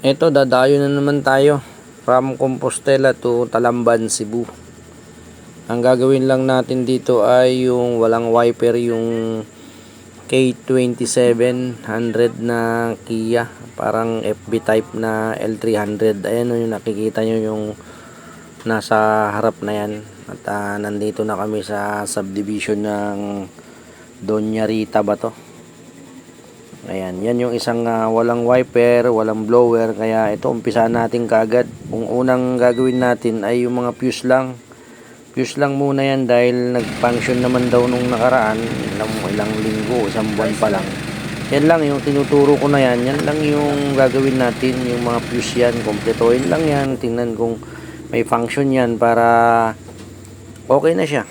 Ito, dadayo na naman tayo from Compostela to Talamban, Cebu. Ang gagawin lang natin dito ay yung walang wiper, yung K2700 na Kia. Parang FB type na L300. Ayan yung nakikita nyo yung nasa harap na yan. At ah, nandito na kami sa subdivision ng Doña Rita ba to? Ayan, yan yung isang ah, walang wiper, walang blower. Kaya ito, umpisa natin kagad. Kung unang gagawin natin ay yung mga fuse lang. Fuse lang muna yan dahil nag-function naman daw nung nakaraan. Ilang, ilang linggo, isang buwan pa lang. Yan lang yung tinuturo ko na yan. Yan lang yung gagawin natin. Yung mga fuse yan, kompletohin lang yan. Tingnan kung may function yan para okay na siya.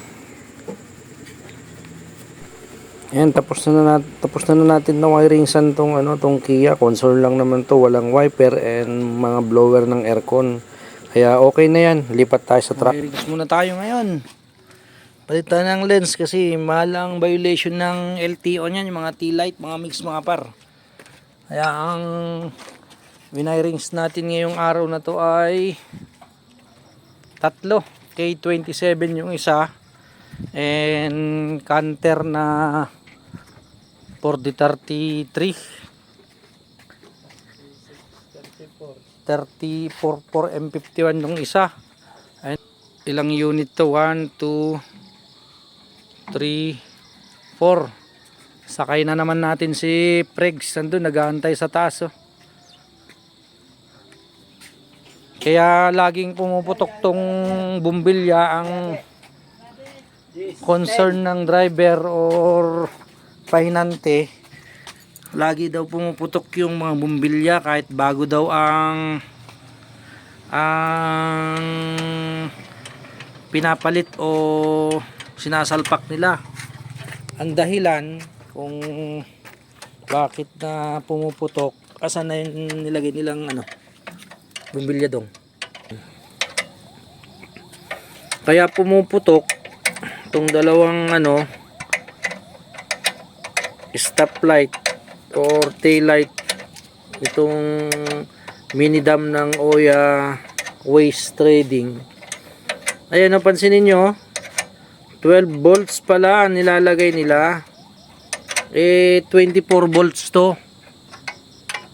Ayan, tapos na, na tapos na, na natin na wiring san tong ano tong Kia. Console lang naman to, walang wiper and mga blower ng aircon. Kaya okay na yan. Lipat tayo sa truck. Wirings muna tayo ngayon. Palitan ng lens kasi mahal ang violation ng LTO niyan, yung mga T-light, mga mix, mga par. Kaya ang winirings natin ngayong araw na to ay tatlo. K27 yung isa and canter na 4033 34 4 M51 yung isa Ayan. ilang unit to 1 2 3 4 sakay na naman natin si Pregs nandun nag-aantay sa taas oh. kaya laging pumuputok tong bumbilya ang concern ng driver or pahinante lagi daw pumuputok yung mga bumbilya kahit bago daw ang ang pinapalit o sinasalpak nila. Ang dahilan kung bakit na pumuputok asan na yung nilagay nilang ano bumbilya dong. Kaya pumuputok itong dalawang ano stoplight or tail light itong mini dam ng Oya Waste Trading. Ayan napansin ninyo 12 volts pala nilalagay nila. Eh 24 volts to.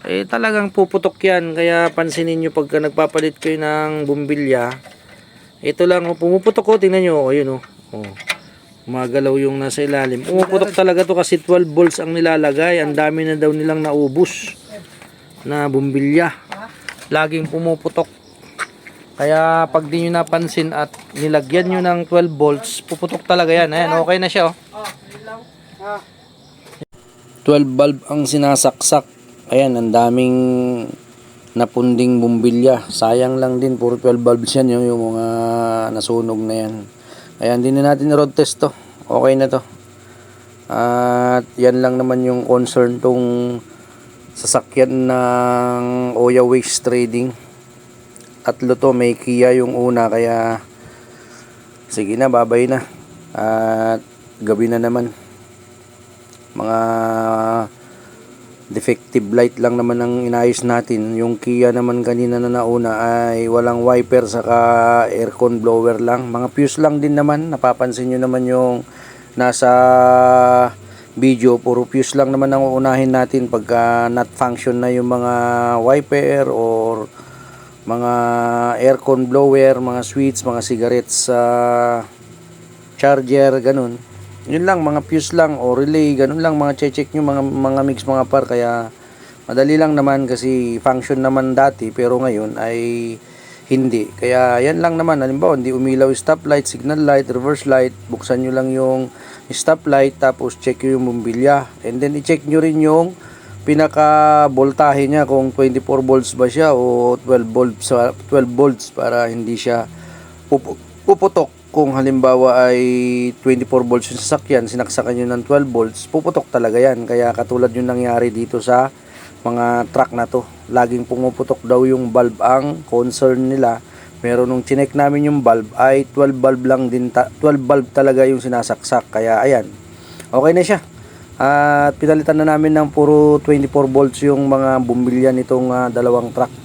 Eh talagang puputok yan. Kaya pansinin nyo pagka nagpapalit kayo ng bumbilya ito lang oh, pumuputok ko tingnan nyo oh, yun oh. oh magalaw yung nasa ilalim. Umuputok talaga to kasi 12 volts ang nilalagay. Ang dami na daw nilang naubos na bumbilya. Laging pumuputok. Kaya pag di nyo napansin at nilagyan nyo ng 12 volts, puputok talaga yan. Ayan, okay na siya. Oh. 12 bulb ang sinasaksak. Ayan, ang daming napunding bumbilya. Sayang lang din, puro 12 bulbs yan yung, yung mga nasunog na yan. Ayan, hindi na natin road test to. Okay na to. At yan lang naman yung concern tong sasakyan ng Oya Waste Trading. Tatlo to, may Kia yung una kaya sige na, babay na. At gabi na naman. Mga defective light lang naman ang inayos natin. Yung Kia naman kanina na nauna ay walang wiper saka aircon blower lang. Mga fuse lang din naman. Napapansin nyo naman yung nasa video. Puro fuse lang naman ang uunahin natin pagka not function na yung mga wiper or mga aircon blower, mga switch, mga cigarettes sa charger, ganun yun lang mga fuse lang o relay ganun lang mga check nyo mga mga mix mga par. Kaya madali lang naman kasi function naman dati pero ngayon ay hindi. Kaya yan lang naman. Halimbawa hindi umilaw yung stoplight signal light reverse light buksan nyo lang yung stoplight tapos check nyo yung bumbilya. And then i-check nyo rin yung pinaka voltahe niya kung 24 volts ba siya o 12 volts 12 volts para hindi siya pupu- puputok kung halimbawa ay 24 volts yung sasakyan, sinaksakan nyo ng 12 volts, puputok talaga yan. Kaya katulad yung nangyari dito sa mga truck na to. Laging pumuputok daw yung bulb ang concern nila. Pero nung chinek namin yung bulb ay 12 bulb lang din, ta- 12 bulb talaga yung sinasaksak. Kaya ayan, okay na siya. At pinalitan na namin ng puro 24 volts yung mga bumbilya nitong ah, dalawang truck.